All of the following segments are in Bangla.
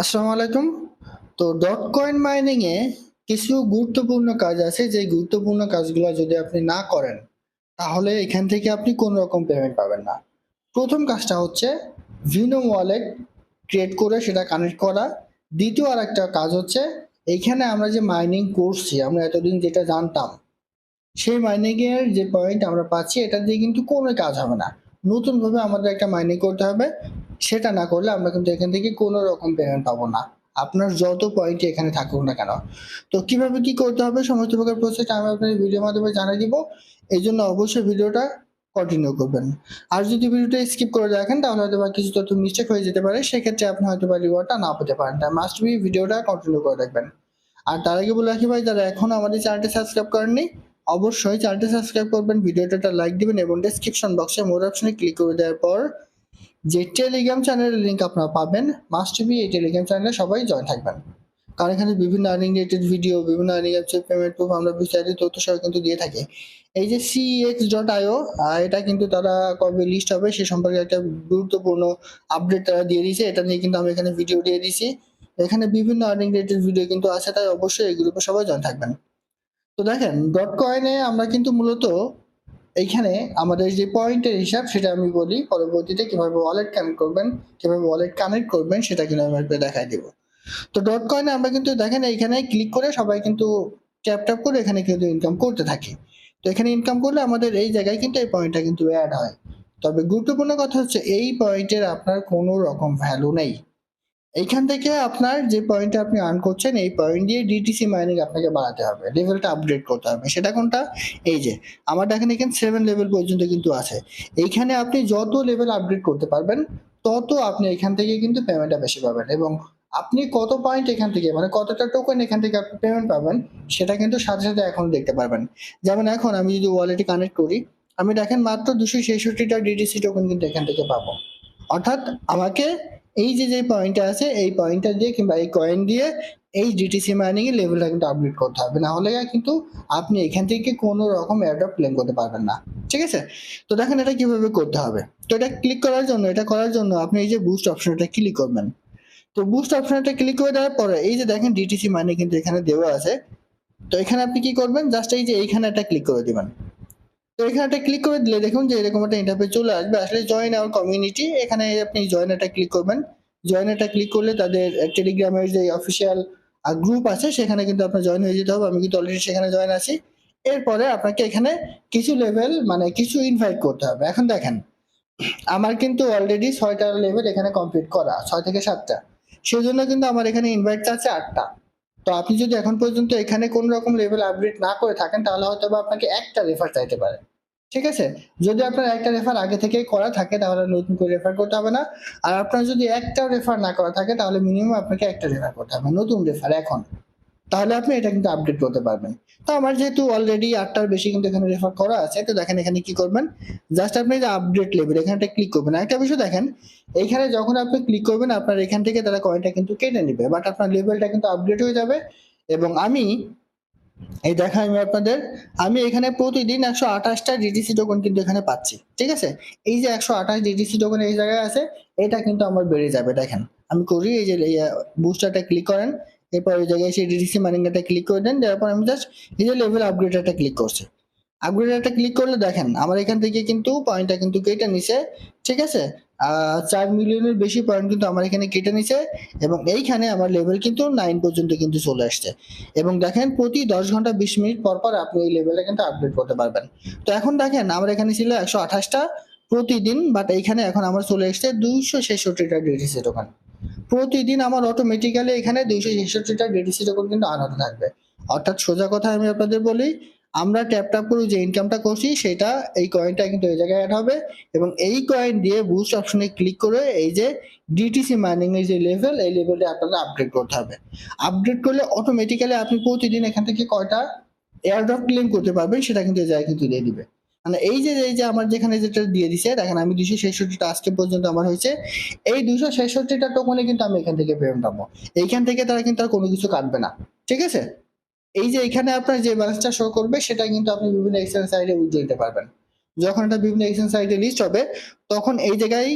আসসালামু আলাইকুম। তো ডট কয়েন মাইনিং এ কিছু গুরুত্বপূর্ণ কাজ আছে, যে গুরুত্বপূর্ণ কাজগুলো যদি আপনি না করেন, তাহলে এখান থেকে আপনি কোনো রকম পেমেন্ট পাবেন না। প্রথম কাজটা হচ্ছে ভিনো ওয়ালেট ক্রিয়েট করে সেটা কানেক্ট করা। দ্বিতীয় আর একটা কাজ হচ্ছে এইখানে আমরা যে মাইনিং করছি, আমরা এতদিন যেটা জানতাম, সেই মাইনিং এর যে পয়েন্ট আমরা পাচ্ছি এটা দিয়ে কিন্তু কোনো কাজ হবে না। নতুনভাবে আমাদের একটা মাইনিং করতে হবে। সেটা না করলে আমরা কিন্তু এখান থেকে কোনো রকম পেমেন্ট পাবো না। আপনার যত পয়েন্ট এখানে থাকুক না কেন। তো কীভাবে কি করতে হবে সমস্ত প্রকার প্রসেস আমি আপনার ভিডিওর মাধ্যমে জানিয়ে দিব। এই জন্য অবশ্যই ভিডিওটা কন্টিনিউ করবেন। আর যদি ভিডিওটা স্কিপ করে দেখেন, তাহলে হয়তো বা কিছু তথ্য মিস্টেক হয়ে যেতে পারে। সেক্ষেত্রে আপনি হয়তো বা রিওয়ার্ডটা না পেতে পারেন। তাই মাস্ট বি ভিডিওটা কন্টিনিউ করে দেখবেন। আর তার আগে বলে রাখি ভাই, যারা এখনও আমাদের চ্যানেলটি সাবস্ক্রাইব করেননি, অবশ্যই চ্যানেলটি সাবস্ক্রাইব করবেন ভিডিওটা লাইক দিবেন এবং ডেসক্রিপশন বক্সে মোর অপশনে ক্লিক করে দেওয়ার পর যে টেলিগ্রাম চ্যানেলের লিঙ্ক আপনারা পাবেন মাস্ট বি এই টেলিগ্রাম চ্যানেলে সবাই জয়েন থাকবেন। কারণ এখানে বিভিন্ন আর্নিং রিলেটেড ভিডিও বিভিন্ন আর্নিং অ্যাপসের পেমেন্ট প্রুফ আমরা বিস্তারিত তথ্য সহ কিন্তু দিয়ে থাকি। এই যে সিএক্স ডট আইও এটা কিন্তু তারা কবে লিস্ট হবে সে সম্পর্কে একটা গুরুত্বপূর্ণ আপডেট তারা দিয়ে দিয়েছে। এটা নিয়ে কিন্তু আমি এখানে ভিডিও দিয়ে দিয়েছি এখানে বিভিন্ন আর্নিং রিলেটেড ভিডিও কিন্তু আছে, তাই অবশ্যই এই গ্রুপে সবাই জয়েন থাকবেন। তো দেখেন ডট কয়েনে আমরা কিন্তু মূলত এইখানে আমাদের যে পয়েন্টের হিসাব সেটা আমি বলি। পরবর্তীতে কীভাবে ওয়ালেট কানেক্ট করবেন, কীভাবে ওয়ালেট কানেক্ট করবেন সেটা কিন্তু আমি আপনাকে দেখাই দিব। তো ডট কয়েনে আমরা কিন্তু দেখেন এইখানে ক্লিক করে সবাই কিন্তু ট্যাপ ট্যাপ করে এখানে কিন্তু ইনকাম করতে থাকি। তো এখানে ইনকাম করলে আমাদের এই জায়গায় কিন্তু এই পয়েন্টটা কিন্তু অ্যাড হয়। তবে গুরুত্বপূর্ণ কথা হচ্ছে এই পয়েন্টের আপনার কোনো রকম ভ্যালু নেই। এইখান থেকে আপনার যে পয়েন্টটা আপনি আর্ন করছেন, এই পয়েন্ট দিয়ে ডিটিসি মাইনিং আপনাকে বাড়াতে হবে। লেভেলটা আপডেট করতে হবে। সেটা কোনটা? এই যে, আমার দেখেন এখানে সেভেন লেভেল পর্যন্ত কিন্তু আছে। এইখানে আপনি যত লেভেল আপডেট করতে পারবেন, তত আপনি এখান থেকে কিন্তু পেমেন্টটা বেশি পাবেন। এবং আপনি কত পয়েন্ট এখান থেকে মানে কতটা টোকেন এখান থেকে আপনি পেমেন্ট পাবেন, সেটা কিন্তু সাথে সাথে এখন দেখতে পারবেন। যেমন এখন আমি যদি ওয়ালেটে কানেক্ট করি, আমি দেখেন মাত্র দুশো ছেষট্টিটা ডিডিসি টোকেন কিন্তু এখান থেকে পাবো। অর্থাৎ আমাকে এই যে যে পয়েন্টটা আছে, এই পয়েন্টটা দিয়ে কিংবা এই কয়েন দিয়ে এই ডিটিসি মাইনিং এর লেভেলটা কিন্তু আপডেট করতে হবে। না হলে কিন্তু আপনি এখান থেকে কোনো রকম এয়ারড্রপ ক্লেম করতে পারবেন না। ঠিক আছে? তো দেখেন এটা কীভাবে করতে হবে। তো এটা ক্লিক করার জন্য, এটা করার জন্য আপনি এই যে বুস্ট অপশনটা ক্লিক করবেন। তো বুস্ট অপশনটা ক্লিক করে দেওয়ার পরে, এই যে দেখেন ডিটিসি মাইনিং কিন্তু এখানে দেওয়া আছে। তো এখানে আপনি কি করবেন? জাস্ট এই যে এইখানে একটা ক্লিক করে দিবেন। তো এখানে একটা ক্লিক করে দিলে দেখুন যে এরকম একটা ইন্টারফেস চলে আসবে। আসলে জয়েন আওয়ার কমিউনিটি এখানে আপনি জয়েন একটা ক্লিক করবেন। জয়েন এটা ক্লিক করলে তাদের টেলিগ্রামের যে অফিসিয়াল গ্রুপ আছে, সেখানে কিন্তু আপনার জয়েন হয়ে যেতে হবে। আমি কিন্তু অলরেডি সেখানে জয়েন আছি। এরপরে আপনাকে এখানে কিছু লেভেল মানে কিছু ইনভাইট করতে হবে। এখন দেখেন, আমার কিন্তু অলরেডি ছয়টা লেভেল এখানে কমপ্লিট করা, ছয় থেকে সাতটা। সেই জন্য কিন্তু আমার এখানে ইনভাইট আছে আটটা। তো আপনি যদি এখন পর্যন্ত এখানে কোন রকম লেভেল আপডেট না করে থাকেন, তাহলে হয়তো বা আপনাকে একটা রেফার চাইতে পারে। ঠিক আছে? যদি আপনার একটা রেফার আগে থেকেই করা থাকে, তাহলে নতুন করে রেফার করতে হবে না। আর আপনার যদি একটা রেফার না করা থাকে, তাহলে মিনিমাম আপনাকে একটা রেফার করতে হবে, নতুন রেফার এখন। তাহলে আপনি এটা কিন্তু আপডেট করতে পারবেন। তো আমার যেহেতু অলরেডি আটটার বেশি কিন্তু এখানে রেফার করা আছে, তো দেখেন এখানে কি করবেন? জাস্ট আপনি যে আপডেট লেভেল এখানটা ক্লিক করবেন। একটা বিষয় দেখেন এখানে যখন আপনি ক্লিক করবেন, আপনার এখান থেকে তারা কয়েনটা কিন্তু কেটে নেবে বাট আপনার লেভেলটা কিন্তু আপডেট হয়ে যাবে। এবং আমি, এই দেখা আমি আপনাদের, আমি এখানে প্রতিদিন একশো আঠাশটা ডিটিসি টোকন কিন্তু এখানে পাচ্ছি, ঠিক আছে? এই যে একশো আঠাশ ডিটিসি টোকন এই জায়গায় আছে, এটা কিন্তু আমার বেড়ে যাবে, দেখেন। আমি করি, এই যে বুস্টারটা ক্লিক করেন এরপর ওই জায়গায় সেই ডিটিসি মাইনিংটা ক্লিক করে দেন তারপর আমি জাস্ট এই যে লেভেল আপগ্রেডারটা ক্লিক করছি। আপগ্রেডারটা ক্লিক করলে দেখেন, আমার এখান থেকে কিন্তু পয়েন্টটা কিন্তু কেটে নিছে, ঠিক আছে? চার মিলিয়নের বেশি পয়েন্ট কিন্তু আমার এখানে কেটে নিছে এবং এইখানে আমার লেভেল কিন্তু নাইন পর্যন্ত কিন্তু চলে আসছে। এবং দেখেন, প্রতি দশ ঘণ্টা বিশ মিনিট পর পর আপনি এই লেভেলটা কিন্তু আপডেট করতে পারবেন। তো এখন দেখেন, আমার এখানে ছিল একশো আঠাশটা প্রতিদিন বাট এইখানে এখন আমার চলে এসছে দুইশো ছেষট্টিটা ডিটিসি টোকেন প্রতিদিন আমার অটোমেটিক্যালি এখানে দুইশো ছেষট্টিটা ডিটিসি টোকেন কিন্তু আনাতে থাকবে। অর্থাৎ সোজা কথা আমি আপনাদের বলি, আমরা ট্যাপ ট্যাপ করে যে ইনকামটা করছি, সেটা এই কয়েনটা কিন্তু এই জায়গায় অ্যাড হবে এবং এই কয়েন দিয়ে বুস্ট অপশনে ক্লিক করে এই যে ডিটিসি মাইনিং এর যে লেভেল এই লেভেলটা আপনাদের আপডেট করতে হবে। আপডেট করলে অটোমেটিক্যালি আপনি প্রতিদিন এখান থেকে কয়টা এয়ারড্রপ ক্লেম করতে পারবেন, সেটা কিন্তু এই জায়গায় কিন্তু দিয়ে দিবে। মানে এই যে এই যে আমার যেখানে যেটা দিয়ে দিছে, দেখেন আমি দুশো ছেষট্টিটা আজকে পর্যন্ত আমার হয়েছে। এই দুশো ছেষট্টিটা টোকনে কিন্তু আমি এখান থেকে পেমেন্ট পাবো। এইখান থেকে তারা কিন্তু আর কোনো কিছু কাটবে না। ঠিক আছে? এই যে এখানে আপনার যে ব্যালেন্সটা শো করবে, সেটা কিন্তু আপনি বিভিন্ন এক্সচেঞ্জ সাইডে উইথড্র দিতে পারবেন। যখন এটা বিভিন্ন এক্সচেঞ্জ সাইটে লিস্ট হবে, তখন এই জায়গায়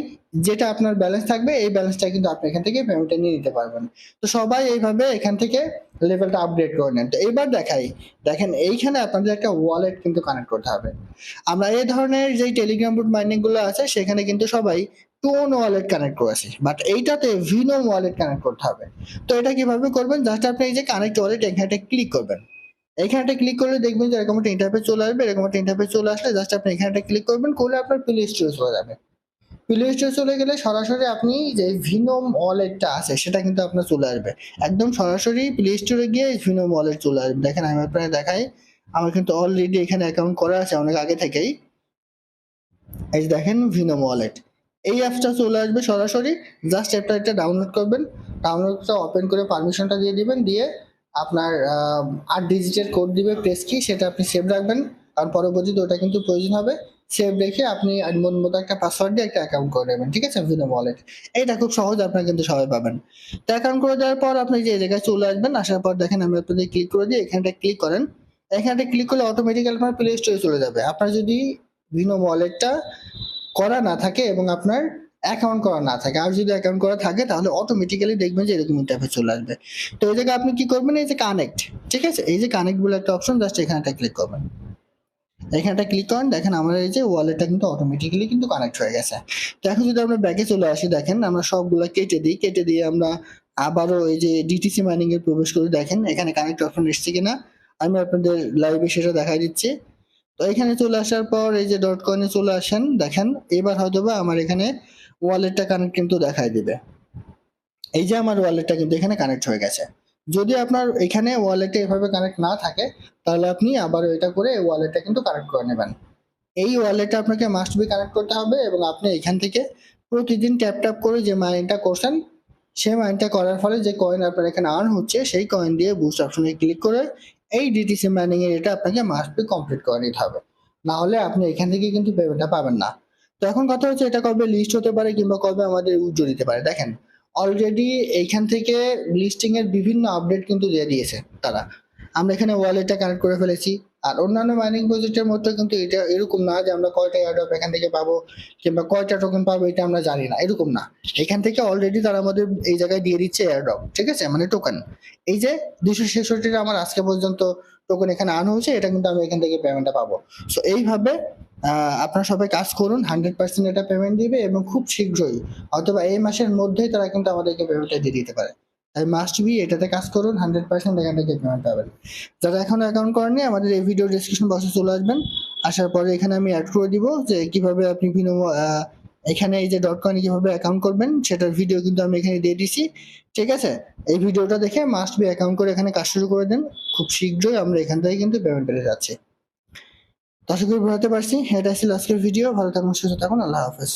যেটা আপনার ব্যালেন্স থাকবে, এই ব্যালেন্সটা কিন্তু আপনি এখান থেকে পেমেন্টটা নিয়ে নিতে পারবেন। তো সবাই এইভাবে এখান থেকে লেভেলটা আপডেট করে নেন। তো এবার দেখাই, দেখেন এইখানে আপনাদের একটা ওয়ালেট কিন্তু কানেক্ট করতে হবে। আমরা এই ধরনের যে টেলিগ্রাম বুট মাইনিংগুলো আছে, সেখানে কিন্তু সবাই টোন ওয়ালেট কানেক্ট করেছি। বাট এইটাতে ভিনোম ওয়ালেট কানেক্ট করতে হবে। তো এটা কীভাবে করবেন? জাস্ট আপনি এই যে কানেক্ট ওয়ালেট এখানে ক্লিক করবেন। এখানে ক্লিক করলে দেখবেন যে এরকম একটা ইন্টারফেস চলে আসবে, এরকম একটা ইন্টারফেস চলে আসলে জাস্ট আপনি এখানে একটা ক্লিক করবেন, করলে আপনার প্লে স্টোরে চলে যাবে। প্লে স্টোরে চলে গেলে সরাসরি আপনি যে ভিনোম ওয়ালেটটা আছে, সেটা কিন্তু আপনার চলে আসবে। একদম সরাসরি প্লে স্টোরে গিয়ে ভিনোম ওয়ালেট চলে আসবে। দেখেন আমি আপনাকে দেখাই, আমার কিন্তু অলরেডি এখানে অ্যাকাউন্ট করা আছে অনেক আগে থেকেই। এই দেখেন ভিনোম ওয়ালেট এই অ্যাপসটা চলে আসবে সরাসরি জাস্ট অ্যাপটা একটা ডাউনলোড করবেন ডাউনলোডটা ওপেন করে পারমিশনটা দিয়ে দিবেন, দিয়ে আপনার আট ডিজিটের কোড দিবে প্রেস কি সেটা আপনি সেভ রাখবেন। কারণ পরবর্তীতে ওটা কিন্তু প্রয়োজন হবে। সেভ রেখে আপনি মন মতো একটা পাসওয়ার্ড দিয়ে একটা অ্যাকাউন্ট করে নেবেন, ঠিক আছে? ভিনো ওয়ালেট এইটা খুব সহজ, আপনার কিন্তু সবাই পাবেন। তো অ্যাকাউন্ট করে দেওয়ার পর আপনি যে জায়গায় চলে আসবেন, আসার পর দেখেন আমি আপনাদের ক্লিক করে দিই এখানটা ক্লিক করেন। এখানটা ক্লিক করলে অটোমেটিক্যালি আপনার প্লে স্টোরে চলে যাবে। আপনার যদি ভিনো ওয়ালেটটা করা না থাকে এবং আপনার অ্যাকাউন্ট করা না থাকে। আর যদি অ্যাকাউন্ট করা থাকে, তাহলে অটোমেটিক্যালি দেখবেন যে এরকম ইন্টারফেস চলে আসবে। তো এই জায়গায় আপনি কি করবেন? এই যে কানেক্ট ঠিক আছে? এই যে কানেক্ট বলে একটা অপশন জাস্ট এখানটা ক্লিক করবেন। এখানটা ক্লিক করেন, দেখেন আমার এই যে ওয়ালেটটা কিন্তু অটোমেটিক্যালি কিন্তু কানেক্ট হয়ে গেছে। তো এখন যদি আমরা ব্যাকে চলে আসি, দেখেন আমরা সবগুলো কেটে দিই। কেটে দিয়ে আমরা আবারও এই যে ডিটিসি মাইনিং এ প্রবেশ করে। দেখেন এখানে কানেক্ট অপশন এসছে কিনা? আমি আপনাদের লাইভে সেটা দেখাই দিচ্ছি। তো এখানে চলে আসার পর এই যে ডট কয়েনে চলে আসেন। দেখেন, এবার হয়তো বা আমার এখানে ওয়ালেটটা কানেক্ট কিন্তু দেখায় দিবে। এই যে আমার ওয়ালেটটা কিন্তু এখানে কানেক্ট হয়ে গেছে। যদি আপনার এখানে ওয়ালেটে এভাবে কানেক্ট না থাকে, তাহলে আপনি আবার এটা করে ওয়ালেটটা কিন্তু কানেক্ট করে নেবেন। এই ওয়ালেটটা আপনাকে মাস্ট বি কানেক্ট করতে হবে এবং আপনি এখান থেকে প্রতিদিন ট্যাপ ট্যাপ করে যে মাইনটা করছেন, সেই মাইনটা করার ফলে যে কয়েন আপনার এখানে আর্ন হচ্ছে, সেই কয়েন দিয়ে বুস্ট অপশনে ক্লিক করে এই ডিটিসি মাইনিং এর এটা আপনাকে মাস্ট বি কমপ্লিট করে নিতে হবে। না হলে আপনি এখান থেকে কিন্তু পেমেন্টটা পাবেন না। তো এখন কথা হচ্ছে এটা কবে লিস্ট হতে পারে কিংবা কবে আমাদের উজ্জ্বল দিতে পারে। দেখেন অলরেডি এইখান থেকে লিস্টিং এর বিভিন্ন আপডেট কিন্তু দিয়ে দিয়েছে তারা। আমরা এখানে ওয়ালেটটা কানেক্ট করে ফেলেছি। আর অন্যান্য মাইনিং প্রজেক্টের মধ্যে কিন্তু এটা এরকম না যে আমরা কয়টা এয়ারড্রপ এখান থেকে পাবো কিংবা কয়টা টোকেন পাবো এটা আমরা জানি না, এরকম না। এখান থেকে অলরেডি তারা আমাদের এই জায়গায় দিয়ে দিচ্ছে এয়ারড্রপ ঠিক আছে? মানে টোকেন এই যে দুশো ছেষট্টিটা আমার আজকে পর্যন্ত টোকেন এখানে আনা হয়েছে, এটা কিন্তু আমি এখান থেকে পেমেন্টটা পাবো। সো এইভাবে আপনারা সবাই কাজ করুন হান্ড্রেড পার্সেন্ট এটা পেমেন্ট দিবে এবং খুব শীঘ্রই অথবা এই মাসের মধ্যেই তারা কিন্তু আমাদেরকে পেমেন্টটা দিয়ে দিতে পারে। তাই মাস্ট বি এটাতে কাজ করুন হান্ড্রেড পার্সেন্ট এখান থেকে পেমেন্ট পাবেন। যারা এখনও অ্যাকাউন্ট করেননি আমাদের এই ভিডিও ডিসক্রিপশন বক্সে চলে আসবেন। আসার পরে এখানে আমি অ্যাড করে দিব যে কীভাবে আপনি আহ, এখানে এই যে ডট কয়েনে কীভাবে অ্যাকাউন্ট করবেন সেটার ভিডিও কিন্তু আমি এখানে দিয়ে দিছি। ঠিক আছে? এই ভিডিওটা দেখে মাস্ট বি অ্যাকাউন্ট করে এখানে কাজ শুরু করে দেন। খুব শীঘ্রই আমরা এখান থেকে কিন্তু পেমেন্ট পেতে যাচ্ছি। তো আশা বোঝাতে পারছি এটা ছিল আজকের ভিডিও ভালো থাকুন সুস্থ থাকুন। আল্লাহ হাফেজ।